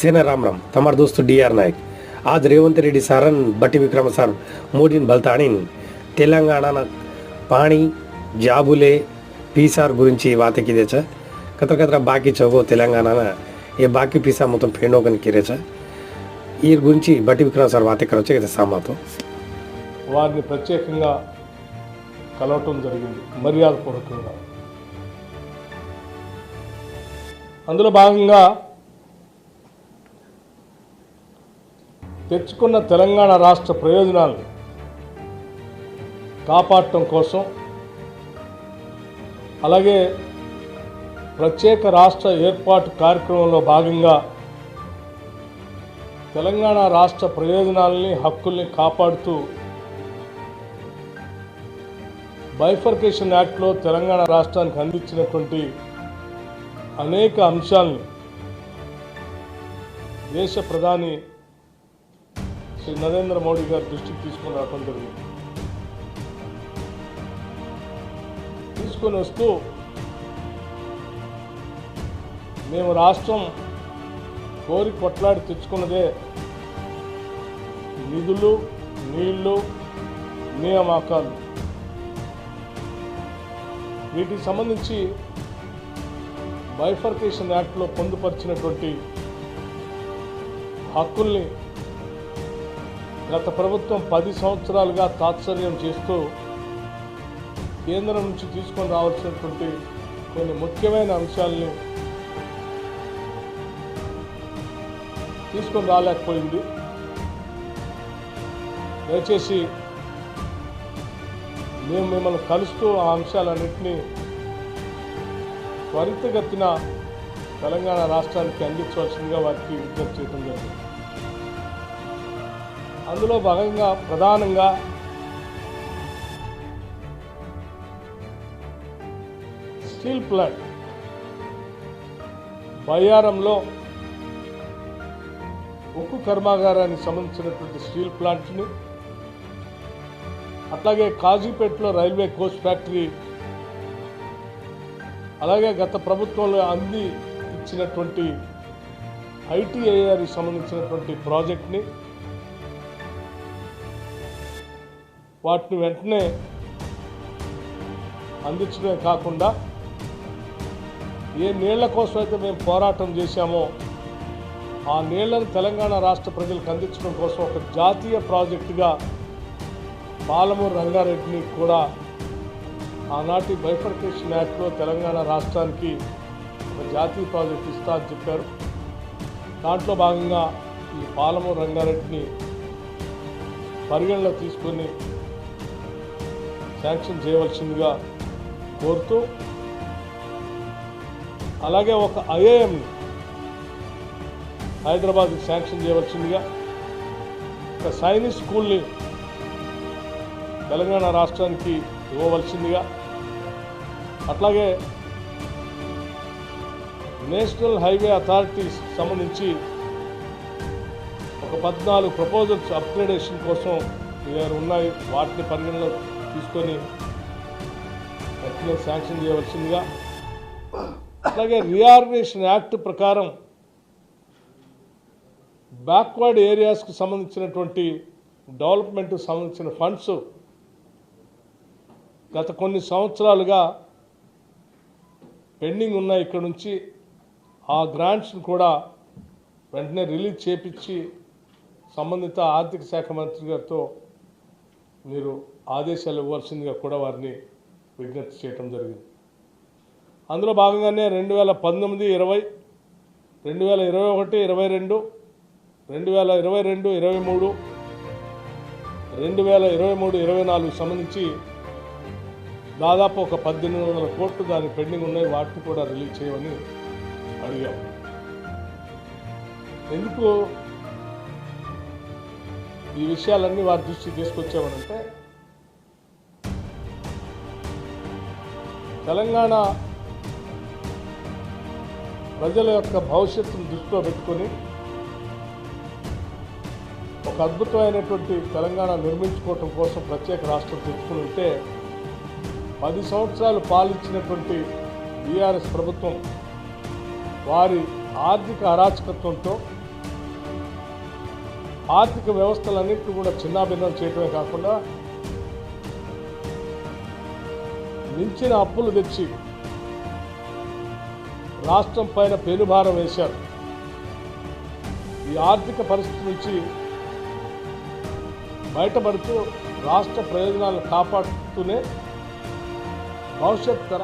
સેના రామ్ తమర్ దోస్తు డిఆర్ నాయక్ ఆ రేవంత్ రెడ్డి సారన్ బట్టి విక్రమ సార్ మోడీని బలతాణిన్ తెలంగాణ పాణి జాబులే పీసార్ గురించి వాతకిదేచ కత్ర కత్ర బాకీ చౌగో తెలంగాణ ఏ బాకీ పీసా మొత్తం ఫేండోగన్ కిరేచ. ఈ గురించి బట్టి విక్రమ సార్ వాతెక్కరొచ్చే కదా సామాతో. వారిని ప్రత్యేకంగా కలవటం జరిగింది మర్యాదపూర్వకంగా. అందులో భాగంగా తెచ్చుకున్న తెలంగాణ రాష్ట్ర ప్రయోజనాలు కాపాడటం కోసం అలాగే ప్రత్యేక రాష్ట్ర ఏర్పాటు కార్యక్రమంలో భాగంగా తెలంగాణ రాష్ట్ర ప్రయోజనాలని హక్కుల్ని కాపాడుతూ బైఫర్కేషన్ యాక్ట్లో తెలంగాణ రాష్ట్రానికి అందించినటువంటి అనేక అంశాలను దేశ ప్రధాని శ్రీ నరేంద్ర మోడీ గారి దృష్టికి తీసుకుని రావడం జరిగింది. తీసుకొని వస్తూ మేము రాష్ట్రం కోరి కొట్లాడి తెచ్చుకున్నదే నిధులు నీళ్ళు నియామకాలు. వీటికి సంబంధించి బైఫర్కేషన్ యాక్ట్లో పొందుపరిచినటువంటి హక్కుల్ని గత ప్రభుత్వం పది సంవత్సరాలుగా తాత్సర్యం చేస్తూ కేంద్రం నుంచి తీసుకొని రావాల్సినటువంటి కొన్ని ముఖ్యమైన అంశాలని తీసుకొని రాలేకపోయింది. దయచేసి మేము మిమ్మల్ని కలుస్తూ ఆ అంశాలన్నింటినీ త్వరితగతిన తెలంగాణ రాష్ట్రానికి అందించవలసిందిగా వారికి విజ్ఞప్తి చేయడం జరిగింది. అందులో భాగంగా ప్రధానంగా స్టీల్ ప్లాంట్ బయ్యారంలో ఉక్కు కర్మాగారానికి సంబంధించినటువంటి స్టీల్ ప్లాంట్ని అట్లాగే కాజీపేటలో రైల్వే కోచ్ ఫ్యాక్టరీ అలాగే గత ప్రభుత్వంలో అంది ఇచ్చినటువంటి ఐటీఐఆర్కి సంబంధించినటువంటి ప్రాజెక్ట్ని వాటిని వెంటనే అందించడమే కాకుండా ఏ నీళ్ళ కోసం అయితే మేము పోరాటం చేశామో ఆ నీళ్ళను తెలంగాణ రాష్ట్ర ప్రజలకు అందించడం కోసం ఒక జాతీయ ప్రాజెక్టుగా పాలమూరు రంగారెడ్డిని కూడా ఆనాటి బైఫర్కేషన్ యాక్ట్లో తెలంగాణ రాష్ట్రానికి ఒక జాతీయ ప్రాజెక్ట్ ఇస్తా అని చెప్పారు. దాంట్లో భాగంగా ఈ పాలమూరు రంగారెడ్డిని పరిగణలో తీసుకొని శాంక్షన్ చేయవలసిందిగా కోరుతూ అలాగే ఒక ఐఏఎంని హైదరాబాద్కి శాంక్షన్ చేయవలసిందిగా ఒక సైనిక్ స్కూల్ని తెలంగాణ రాష్ట్రానికి ఇవ్వవలసిందిగా అట్లాగే నేషనల్ హైవే అథారిటీస్ సంబంధించి ఒక పద్నాలుగు ప్రపోజల్స్ అప్గ్రేడేషన్ కోసం ఉన్నాయి? వాటిని పరిగణలో తీసుకొని వెంటనే శాంక్షన్ చేయవలసిందిగా. అలాగే రియార్గనేషన్ యాక్ట్ ప్రకారం బ్యాక్వర్డ్ ఏరియాస్కు సంబంధించినటువంటి డెవలప్మెంట్కి సంబంధించిన ఫండ్స్ గత కొన్ని సంవత్సరాలుగా పెండింగ్ ఉన్నాయి ఇక్కడ నుంచి. ఆ గ్రాంట్స్ని కూడా వెంటనే రిలీజ్ చేపించి సంబంధిత ఆర్థిక శాఖ మంత్రి గారితో మీరు ఆదేశాలు ఇవ్వాల్సిందిగా కూడా వారిని విజ్ఞప్తి చేయటం జరిగింది. అందులో భాగంగానే రెండు వేల పంతొమ్మిది ఇరవై రెండు వేల ఇరవై ఒకటి ఇరవై రెండు రెండు వేల ఇరవై రెండు ఇరవై మూడు రెండు వేల ఇరవై మూడు ఇరవై నాలుగు సంబంధించి దాదాపు ఒక పద్దెనిమిది వందల కోట్లు దాని పెండింగ్ ఉన్నాయి వాటిని కూడా రిలీజ్ చేయమని అడిగాం. ఎందుకు ఈ విషయాలన్నీ వారి దృష్టికి తీసుకొచ్చామనంటే తెలంగాణ ప్రజల యొక్క భవిష్యత్తును దృష్టిలో పెట్టుకొని ఒక అద్భుతమైనటువంటి తెలంగాణ నిర్మించుకోవటం కోసం ప్రత్యేక రాష్ట్రం తెచ్చుకుని ఉంటే పది సంవత్సరాలు పాలించినటువంటి బీఆర్ఎస్ ప్రభుత్వం వారి ఆర్థిక అరాచకత్వంతో ఆర్థిక వ్యవస్థలన్నింటినీ కూడా చిన్నాభిన్నం చేయటమే కాకుండా మించిన అప్పులు తెచ్చి రాష్ట్రం పైన పెనుభారం వేశారు. ఈ ఆర్థిక పరిస్థితి నుంచి బయటపడుతూ రాష్ట్ర ప్రయోజనాలు కాపాడుతూనే భవిష్యత్ తర